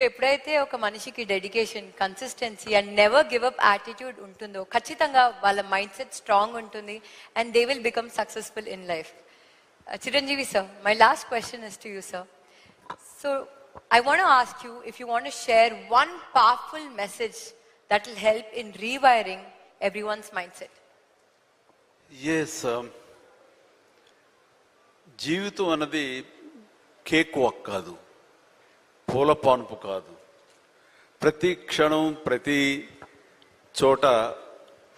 ఎప్పుడైతే ఒక మనిషికి dedication consistency and never give up attitude ఉంటుందో ఖచ్చితంగా వాళ్ళ మైండ్ సెట్ స్ట్రాంగ్ ఉంటుంది and they will become successful in life Chiranjeevi sir my last question is to you sir so I want ask you if you want share one powerful message that will help in rewiring everyone's mind set yes జీవితం అన్నది cake walk కాదు. పూలపాన్పు కాదు. ప్రతి క్షణం ప్రతి చోట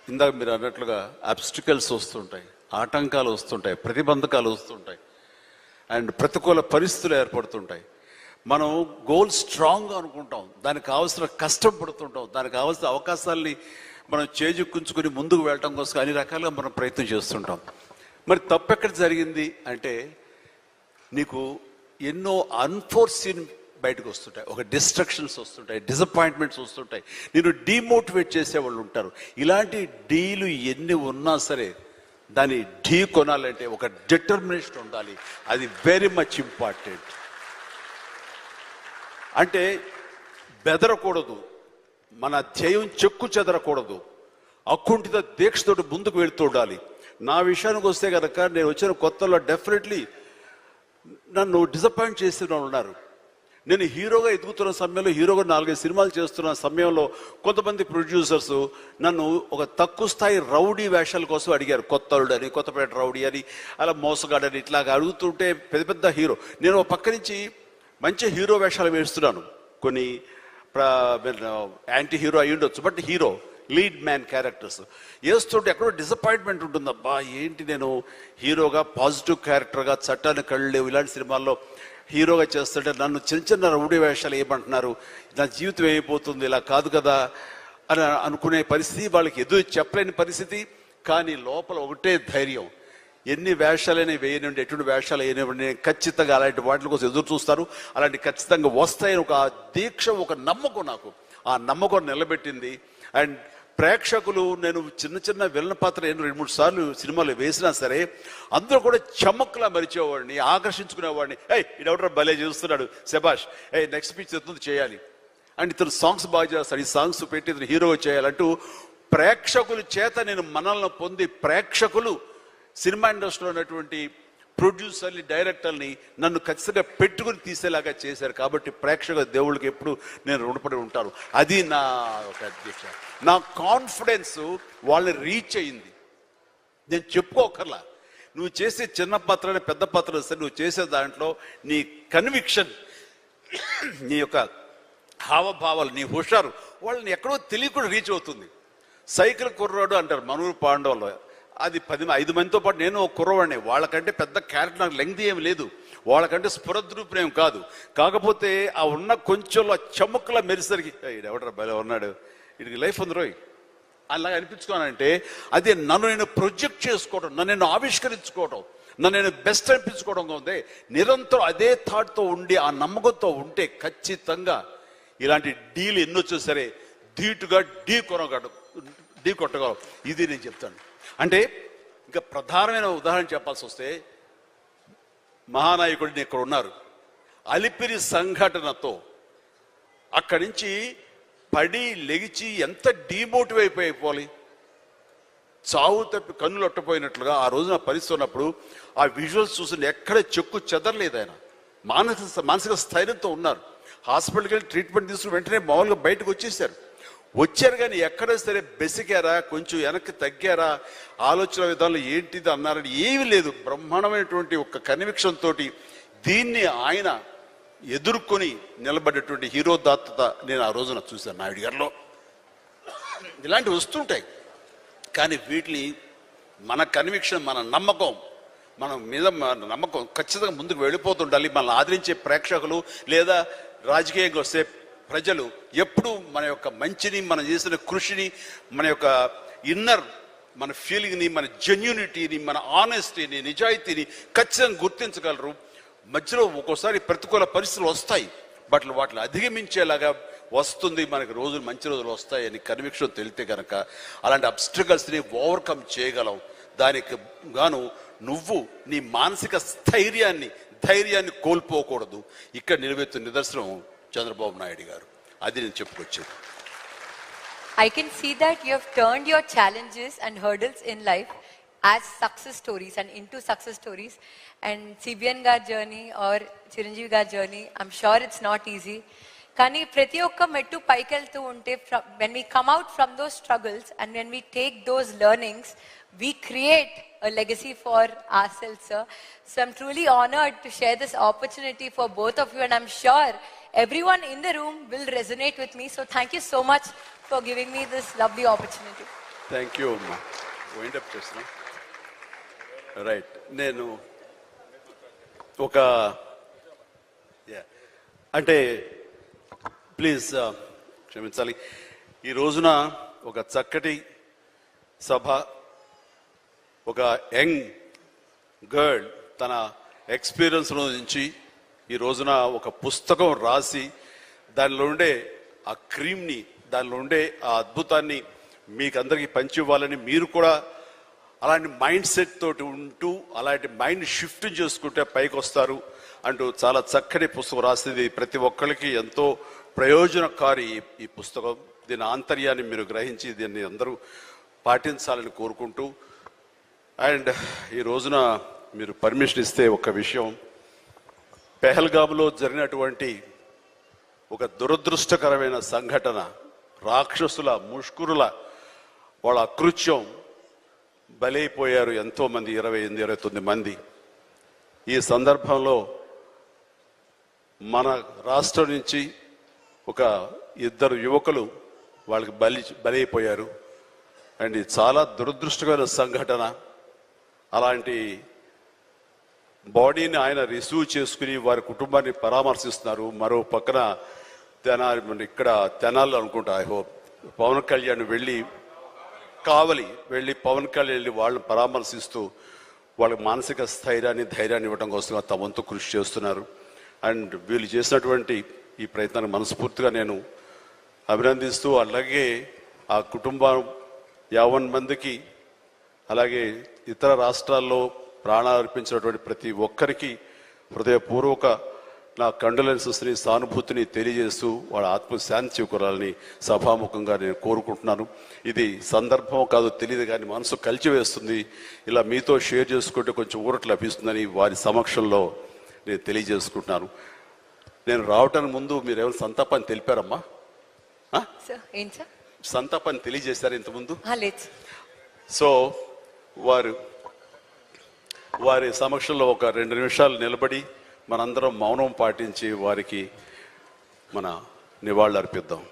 ఇందాక మీరు అన్నట్లుగా అబ్స్టికల్స్ వస్తుంటాయి ఆటంకాలు వస్తుంటాయి ప్రతిబంధకాలు వస్తుంటాయి. అండ్ ప్రతికూల పరిస్థితులు ఏర్పడుతుంటాయి. మనం గోల్ స్ట్రాంగ్ అనుకుంటాం. దానికి కావాల్సిన కష్టం పడుతుంటాం. దానికి కావాల్సిన అవకాశాలని మనం చేజుక్కుంచుకుని ముందుకు వెళ్ళటం కోసం అన్ని రకాలుగా మనం ప్రయత్నం చేస్తుంటాం. మరి తప్పు ఎక్కడ జరిగింది అంటే నీకు ఎన్నో అన్ఫోర్సీన్ బయటకు వస్తుంటాయి. ఒక డిస్ట్రక్షన్స్ వస్తుంటాయి డిసప్పాయింట్మెంట్స్ వస్తుంటాయి. నేను డీమోటివేట్ చేసే వాళ్ళు ఉంటారు. ఇలాంటి డీలు ఎన్ని ఉన్నా సరే దాన్ని ఢీ కొనాలంటే ఒక డిటర్మినేషన్ ఉండాలి. అది వెరీ మచ్ ఇంపార్టెంట్ అంటే బెదరకూడదు. మన ధ్యేయం చెక్కు చెదరకూడదు. అకుంఠిత దీక్షతోటి ముందుకు వెళుతూ ఉండాలి. నా విషయానికి వస్తే కనుక నేను వచ్చిన కొత్తలో డెఫినెట్లీ నన్ను డిసప్పాయింట్ చేసిన వాళ్ళు ఉన్నారు. నేను హీరోగా ఎదుగుతున్న సమయంలో హీరోగా నాలుగైదు సినిమాలు చేస్తున్న సమయంలో కొంతమంది ప్రొడ్యూసర్స్ నన్ను ఒక తక్కువ స్థాయి రౌడీ వేషాల కోసం అడిగారు. కొత్త అని కొత్తపేట రౌడీ అని అలా మోసగాడని ఇట్లా అడుగుతుంటే పెద్ద పెద్ద హీరో. నేను ఒక పక్క నుంచి మంచి హీరో వేషాలు వేస్తున్నాను. కొన్ని యాంటీ హీరో అయి ఉండొచ్చు but hero lead man characters. వేస్తుంటే ఎక్కడో డిసప్పాయింట్మెంట్ ఉంటుంది అబ్బా ఏంటి నేను హీరోగా పాజిటివ్ క్యారెక్టర్గా చట్టాన్ని కళ్ళు లేవు. ఇలాంటి సినిమాల్లో హీరోగా చేస్తుంటే నన్ను చిన్న చిన్న రౌడీ వేషాలు ఏమంటున్నారు నా జీవితం ఏమైపోతుంది? ఇలా కాదు కదా? అని అనుకునే పరిస్థితి వాళ్ళకి ఎదురు చెప్పలేని పరిస్థితి. కానీ లోపల ఒకటే ధైర్యం. ఎన్ని వేషాలైనా వేయనివ్వండి ఎటువంటి వేషాలు వేయనివ్వండి. ఖచ్చితంగా అలాంటి వాటి కోసం ఎదురు చూస్తారు. అలాంటి ఖచ్చితంగా వస్తాయని ఒక దీక్ష ఒక నమ్మకం నాకు. ఆ నమ్మకం నిలబెట్టింది. అండ్ ప్రేక్షకులు నేను చిన్న చిన్న విలన పాత్ర నేను రెండు మూడు సార్లు సినిమాలు వేసినా సరే అందరూ కూడా చమక్లా మరిచేవాడిని ఆకర్షించుకునేవాడిని. ఏయ్ ఇడెవడరా భలే చేస్తున్నాడు శభాష్. ఏ నెక్స్ట్ పిక్చర్ ఎత్తుంది చేయాలి. అండ్ ఇతను సాంగ్స్ బాగా చేస్తాడు ఈ సాంగ్స్ పెట్టి ఇతను హీరో చేయాలంటూ ప్రేక్షకుల చేత నేను మనల్ని పొంది ప్రేక్షకులు సినిమా ఇండస్ట్రీలో ఉన్నటువంటి ప్రొడ్యూసర్ని డైరెక్టర్ని నన్ను ఖచ్చితంగా పెట్టుకుని తీసేలాగా చేశారు. కాబట్టి ప్రేక్షక దేవుళ్ళకి ఎప్పుడు నేను రుణపడి ఉంటాను. అది నా ఒక అధ్యక్ష. నా కాన్ఫిడెన్స్ వాళ్ళని రీచ్ అయింది. నేను చెప్పుకోకర్లా. నువ్వు చేసే చిన్న పత్రాన్ని పెద్ద పాత్ర సరే నువ్వు చేసే దాంట్లో నీ కన్విక్షన్ నీ యొక్క హావభావాలు నీ హుషారు వాళ్ళని ఎక్కడో తెలియకుండా రీచ్ అవుతుంది. సైకిల్ కుర్రాడు అంటారు మనూరు పాండవులు. అది పది ఐదు మందితో పాటు నేను ఒక కుర్రవాడిని. వాళ్ళకంటే పెద్ద క్యారెక్టర్ నాకు లెంగ్త్ ఏమి లేదు. వాళ్ళకంటే స్ఫురద్రూపం కాదు. కాకపోతే ఆ ఉన్న కొంచెంలో చముక్కలా మెరిసరికి ఎవడరా బయలు ఉన్నాడు? వీడికి లైఫ్ ఉంది రోయ్. అలా అనిపించుకోనంటే అదే నన్ను నేను ప్రొజెక్ట్ చేసుకోవడం నన్ను నేను ఆవిష్కరించుకోవడం నన్ను నేను బెస్ట్ అనిపించుకోవడం ఉంది. నిరంతరం అదే థాట్తో ఉండి ఆ నమ్మకంతో ఉంటే ఖచ్చితంగా ఇలాంటి డీల్ ఎన్నొచ్చో సరే ధీటుగా ఢీ కొనగలడు ఢీ కొట్టగలం. ఇది నేను చెప్తాను. అంటే ఇంకా ప్రధానమైన ఉదాహరణ చెప్పాల్సి వస్తే మహానాయకుడిని ఇక్కడ ఉన్నారు. అలిపిరి సంఘటనతో అక్కడి నుంచి పడి లెగిచి ఎంత డీమోటివ్ అయిపోయి చావు తప్పి కన్నులు అట్టపోయినట్లుగా ఆ రోజున పరిస్థితి ఉన్నప్పుడు ఆ విజువల్స్ చూసిన ఎక్కడ చెక్కు చెదరలేదు ఆయన. మానసిక మానసిక స్థైర్యంతో ఉన్నారు. హాస్పిటల్కి వెళ్ళి ట్రీట్మెంట్ తీసుకుని వెంటనే మామూలుగా బయటకు వచ్చేసారు వచ్చారు కానీ ఎక్కడ సరే బెసికారా? కొంచెం వెనక్కి తగ్గారా? ఆలోచన విధానంలో ఏంటిది అన్నారని ఏమీ లేదు. బ్రహ్మాండమైనటువంటి ఒక కన్విక్షన్ తోటి దీన్ని ఆయన ఎదుర్కొని నిలబడేటువంటి హీరో దాత్తత నేను ఆ రోజున చూశాను నాయుడు గారిలో. ఇలాంటివి వస్తుంటాయి. కానీ వీటిని మన కన్విక్షన్ మన నమ్మకం మనం మీద మన నమ్మకం ఖచ్చితంగా ముందుకు వెళ్ళిపోతుండాలి. మనల్ని ఆదరించే ప్రేక్షకులు లేదా రాజకీయంగా వస్తే ప్రజలు ఎప్పుడు మన యొక్క మంచిని మనం చేసిన కృషిని మన యొక్క ఇన్నర్ మన ఫీలింగ్ని మన జెన్యూనిటీని మన ఆనెస్టీని నిజాయితీని ఖచ్చితంగా గుర్తించగలరు. మధ్యలో ఒక్కోసారి ప్రతికూల పరిస్థితులు వస్తాయి. బట్ వాటిని అధిగమించేలాగా వస్తుంది. మనకి రోజులు మంచి రోజులు వస్తాయని కన్విక్షన్ తెలితే కనుక అలాంటి అబ్స్ట్రగల్స్ని ఓవర్కమ్ చేయగలం. దానికి గాను నువ్వు నీ మానసిక స్థైర్యాన్ని ధైర్యాన్ని కోల్పోకూడదు. ఇక్కడ నిలబెత్తున్న నిదర్శనం చంద్రబాబు నాయుడు గారు. అది నేను చెప్పుకొచ్చాను I can see that you turn turned your and and in life as success stories and into success stories. And CBN gar journey or Chiranjeevi gar journey, I'm sure it's not easy. కానీ ప్రతి ఒక్క మెట్టు పైకి వెళ్తూ ఉంటే when we come out from those struggles and when we take those learnings we create a legacy for ourselves, sir. So I'm truly honored to share this opportunity for both of you, and I'm sure everyone in the room will resonate with me. So thank you so much for giving me this lovely opportunity. Thank you అమ్మా wind up చేస్తున్నా Right నేను ఒక అంటే please uh, క్షమించాలి. ఈ రోజున ఒక చక్కటి సభ ఒక యంగ్ గర్ల్ తన ఎక్స్పీరియన్స్ నుంచి ఈ రోజున ఒక పుస్తకం రాసి దానిలో ఉండే ఆ క్రీమ్ని దానిలో ఉండే ఆ అద్భుతాన్ని మీకు అందరికీ పంచి ఇవ్వాలని మీరు కూడా అలాంటి మైండ్ సెట్ తోటి ఉంటూ అలాంటి మైండ్ షిఫ్ట్ చేసుకుంటే పైకి వస్తారు అంటూ చాలా చక్కటి పుస్తకం రాసింది ప్రతి ఒక్కరికి ఎంతో ప్రయోజనకారి ఈ- పుస్తకం. దీని ఆంతర్యాన్ని మీరు గ్రహించి దీన్ని అందరూ పాటించాలని కోరుకుంటూ. అండ్ ఈ రోజున మీరు పర్మిషన్ ఇస్తే ఒక విషయం. పెహల్గామ్లో జరిగినటువంటి ఒక దురదృష్టకరమైన సంఘటన. రాక్షసుల ముష్కురుల వాళ్ళ అకృత్యం బలైపోయారు ఎంతో మంది ఇరవై ఎనిమిది ఇరవై తొమ్మిది మంది. ఈ సందర్భంలో మన రాష్ట్రం నుంచి ఒక ఇద్దరు యువకులు వాళ్ళకి బలి బలైపోయారు. అండ్ ఇది చాలా దురదృష్టకరమైన సంఘటన. అలాంటి బాడీని ఆయన రిసీవ్ చేసుకుని వారి కుటుంబాన్ని పరామర్శిస్తున్నారు. మరో పక్కన తెనాలి ఇక్కడ తెనాలి అనుకుంటా ఐ హోప్. పవన్ కళ్యాణ్ వెళ్ళి కావలి వెళ్ళి పవన్ కళ్యాణ్ వెళ్ళి వాళ్ళని పరామర్శిస్తూ వాళ్ళకి మానసిక స్థైర్యాన్ని ధైర్యాన్ని ఇవ్వడం కోసం తమ వంతు కృషి చేస్తున్నారు. అండ్ వీళ్ళు చేసినటువంటి ఈ ప్రయత్నాన్ని మనస్ఫూర్తిగా నేను అభినందిస్తూ అలాగే ఆ కుటుంబం యావన్ మందికి అలాగే ఇతర రాష్ట్రాల్లో ప్రాణాలు అర్పించినటువంటి ప్రతి ఒక్కరికి హృదయపూర్వక నా కండోలెన్సెస్ని సానుభూతిని తెలియజేస్తూ వాళ్ళ ఆత్మశాంతి చేకూరాలని సభాముఖంగా నేను కోరుకుంటున్నాను. ఇది సందర్భం కాదు తెలియదు కానీ మనసు కలిచివేస్తుంది. ఇలా మీతో షేర్ చేసుకుంటే కొంచెం ఊరట లభిస్తుందని వారి సమక్షంలో నేను తెలియజేసుకుంటున్నాను. నేను రావటానికి ముందు మీరు ఏమైనా సంతాపాన్ని తెలిపారమ్మా? సంతాపాన్ని తెలియజేశారు ఇంతకుముందు. సో వారు వారి సమక్షంలో ఒక రెండు నిమిషాలు నిలబడి మనందరం మౌనం పాటించి వారికి మన నివాళులు అర్పిద్దాం